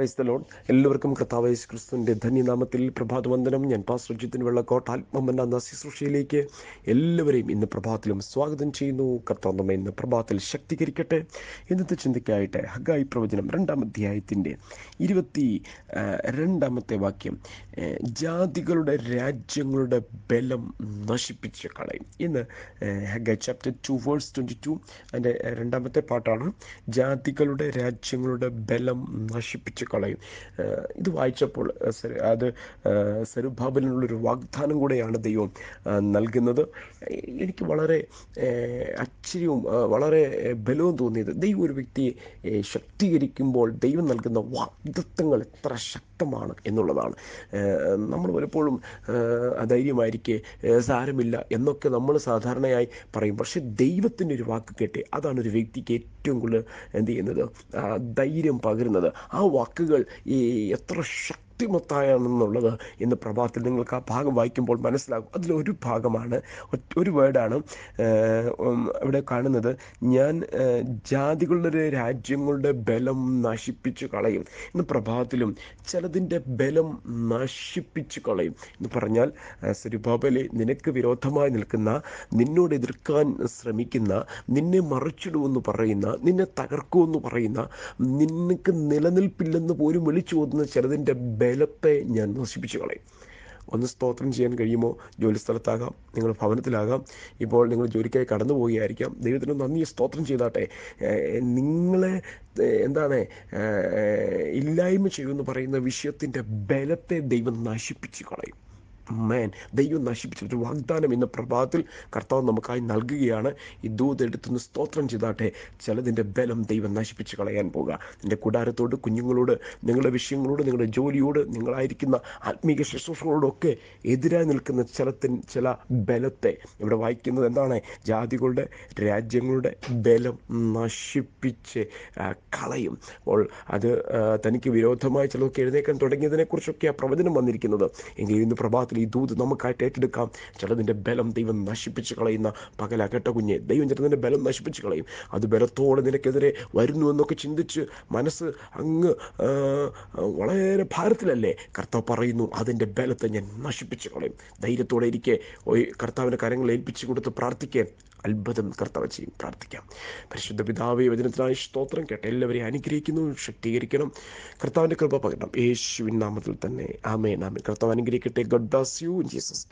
Load എല്ലാവർക്കും കർത്താവ് ക്രിസ്തുവിന്റെ ധന്യനാമത്തിൽ പ്രഭാതവന്ദനം. ഞാൻ പാസ്റ്റർ വെള്ളക്കോട്ട വെള്ളക്കോട്ട്. ആത്മമന്ന എന്ന ശുശ്രൂഷയിലേക്ക് എല്ലാവരെയും ഇന്ന് പ്രഭാതത്തിലും സ്വാഗതം ചെയ്യുന്നു. കർത്താവ് നമ്മെ ഇന്ന് പ്രഭാതത്തിൽ ശക്തീകരിക്കട്ടെ. ഇന്നത്തെ ചിന്തയ്ക്കായിട്ട് ഹഗായി പ്രവചനം രണ്ടാം അധ്യായത്തിന്റെ ഇരുപത്തി രണ്ടാമത്തെ വാക്യം ജാതികളുടെ രാജ്യങ്ങളുടെ ബലം നശിപ്പിച്ച് കളയും. ഇന്ന് Haggai chapter two verse twenty two അതിന്റെ രണ്ടാമത്തെ പാട്ടാണ് ജാതികളുടെ രാജ്യങ്ങളുടെ ബലം നശിപ്പിച്ച് കളയും ഇത് വായിച്ചപ്പോൾ അത് ഏഹ് സെരുബാബലിനുള്ളൊരു വാഗ്ദാനം കൂടെയാണ് ദൈവം നൽകുന്നത്. എനിക്ക് വളരെ ആശ്ചര്യവും വളരെ ബലവും തോന്നിയത് ദൈവം ഒരു വ്യക്തിയെ ശക്തീകരിക്കുമ്പോൾ ദൈവം നൽകുന്ന വാഗ്ദത്തങ്ങൾ എത്ര ശക്തമാണ് എന്നുള്ളതാണ്. നമ്മൾ പലപ്പോഴും ഏഹ് സാരമില്ല എന്നൊക്കെ നമ്മൾ സാധാരണയായി പറയും. പക്ഷേ ദൈവത്തിന്റെ ഒരു വാക്ക് കേട്ടെ അതാണ് ഒരു വ്യക്തിക്ക് ഏറ്റവും കൂടുതൽ എന്ത് ചെയ്യുന്നത്? ധൈര്യം പകരുന്നത്. ആ വാക്കുകൾ ഈ എത്ര ശക്തിമത്താണെന്നുള്ളത് ഇന്ന് പ്രഭാതത്തിൽ നിങ്ങൾക്ക് ആ ഭാഗം വായിക്കുമ്പോൾ മനസ്സിലാകും. അതിലൊരു ഭാഗമാണ് ഒരു വേർഡാണ് ഇവിടെ കാണുന്നത്. ഞാൻ ജാതികളുടെ രാജ്യങ്ങളുടെ ബലം നശിപ്പിച്ചു കളയും ഇന്ന് പ്രഭാതത്തിലും ചിലതിന്റെ ബലം നശിപ്പിച്ചു കളയും എന്ന് പറഞ്ഞാൽ സെരുബാബലെ നിനക്ക് വിരോധമായി നിൽക്കുന്ന നിന്നോട് എതിർക്കാൻ ശ്രമിക്കുന്ന നിന്നെ മറിച്ചിടുമെന്ന് പറയുന്ന നിന്നെ തകർക്കുമെന്ന് പറയുന്ന നിനക്ക് നിലനിൽപ്പില്ലെന്ന് പോലും വിളിച്ചു പോകുന്ന ചിലതിന്റെ ബലത്തെ ഞാൻ നശിപ്പിച്ചു കളയും ഒന്ന് സ്തോത്രം ചെയ്യാൻ കഴിയുമോ? ജോലി സ്ഥലത്താകാം. നിങ്ങൾ ഭവനത്തിലാകാം. ഇപ്പോൾ നിങ്ങൾ ജോലിക്കായി കടന്നു പോവുകയായിരിക്കാം. ദൈവത്തിന് നന്ദി. സ്തോത്രം ചെയ്താട്ടെ. നിങ്ങളെ എന്താണ് ഇല്ലായ്മ ചെയ്യുമെന്ന് പറയുന്ന വിഷയത്തിന്റെ ബലത്തെ ദൈവം നശിപ്പിച്ചു കളയും മേൻ ദൈവം നശിപ്പിച്ചിട്ട് വാഗ്ദാനം ഇന്ന് പ്രഭാതത്തിൽ കർത്താവ് നമുക്കായി നൽകുകയാണ്. ഈ ദൂത് എടുത്തുനിന്ന് സ്തോത്രം ചെയ്താട്ടെ. ചിലതിന്റെ ബലം ദൈവം നശിപ്പിച്ച് കളയാൻ പോകുക നിന്റെ കൂടാരത്തോട് കുഞ്ഞുങ്ങളോട് നിങ്ങളുടെ വിഷയങ്ങളോട് നിങ്ങളുടെ ജോലിയോട് നിങ്ങളായിരിക്കുന്ന ആത്മീക ശുശ്രൂഷകളോടൊക്കെ എതിരായി നിൽക്കുന്ന ചിലത്തിൻ ചില ബലത്തെ ഇവിടെ വായിക്കുന്നത് എന്താണ്? ജാതികളുടെ രാജ്യങ്ങളുടെ ബലം നശിപ്പിച്ച് കളയും. അപ്പോൾ അത് തനിക്ക് വിരോധമായി ചിലതൊക്കെ എഴുന്നേക്കാൻ തുടങ്ങിയതിനെക്കുറിച്ചൊക്കെ ആ പ്രവചനം വന്നിരിക്കുന്നത്. എങ്കിൽ ഇന്ന് പ്രഭാതത്തിൽ ഈ ദൂത് നമുക്കായിട്ട് ഏറ്റെടുക്കാം. ചിലതിന്റെ ബലം ദൈവം നശിപ്പിച്ച് കളയുന്ന പകല കേട്ട കുഞ്ഞെ? ദൈവം ചിലതിന്റെ ബലം നശിപ്പിച്ച് കളയും. അത് ബലത്തോടെ നിനക്കെതിരെ വരുന്നു എന്നൊക്കെ ചിന്തിച്ച് മനസ്സ് അങ്ങ് വളരെ ഭാരത്തിലല്ലേ? കർത്താവ് പറയുന്നു അതിന്റെ ബലത്തെ ഞാൻ നശിപ്പിച്ച് കളയും. ധൈര്യത്തോടെ ഇരിക്കെ. കർത്താവിന്റെ കരങ്ങൾ ഏൽപ്പിച്ചു കൊടുത്ത് പ്രാർത്ഥിക്കാൻ അത്ഭുതം കർത്താവ് ചെയ്യും. പ്രാർത്ഥിക്കാം. പരിശുദ്ധ പിതാവ് വചനത്തിനായി സ്തോത്രം കേട്ട എല്ലാവരെയും അനുഗ്രഹിക്കുന്നു ശക്തീകരിക്കണം. കർത്താവിന്റെ കൃപ പകരണം. യേശുവിൻ നാമത്തിൽ തന്നെ. ആമേൻ ആമേൻ. കർത്താവ് അനുഗ്രഹിക്കട്ടെ. ഗഡ് ബ്ലാസ് യു ജീസസ്